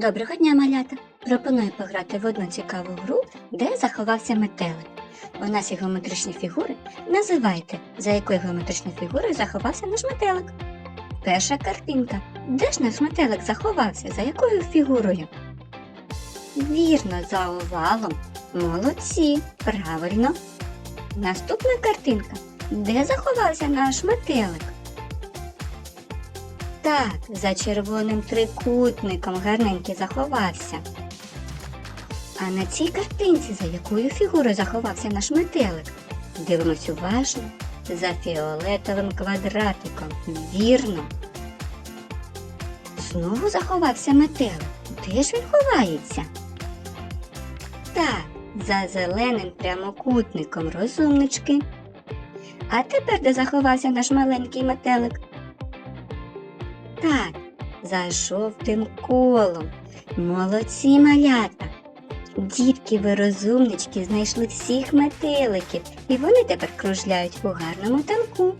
Доброго дня, малята! Пропоную пограти в одну цікаву гру, де заховався метелик. У нас є геометричні фігури. Називайте, за якою геометричною фігурою заховався наш метелик. Перша картинка. Де ж наш метелик заховався? За якою фігурою? Вірно, за овалом. Молодці, правильно. Наступна картинка. Де заховався наш метелик? Так, за червоним трикутником гарненький заховався. А на цій картинці за якою фігурою заховався наш метелик? Дивимось уважно за фіолетовим квадратиком. Вірно. Знову заховався метелик. Де ж він ховається? Так, за зеленим прямокутником розумнички. А тепер де заховався наш маленький метелик? Так, за жовтим колом. Молодці малята. Дітки ви розумнички знайшли всіх метеликів, і вони тепер кружляють у гарному танку.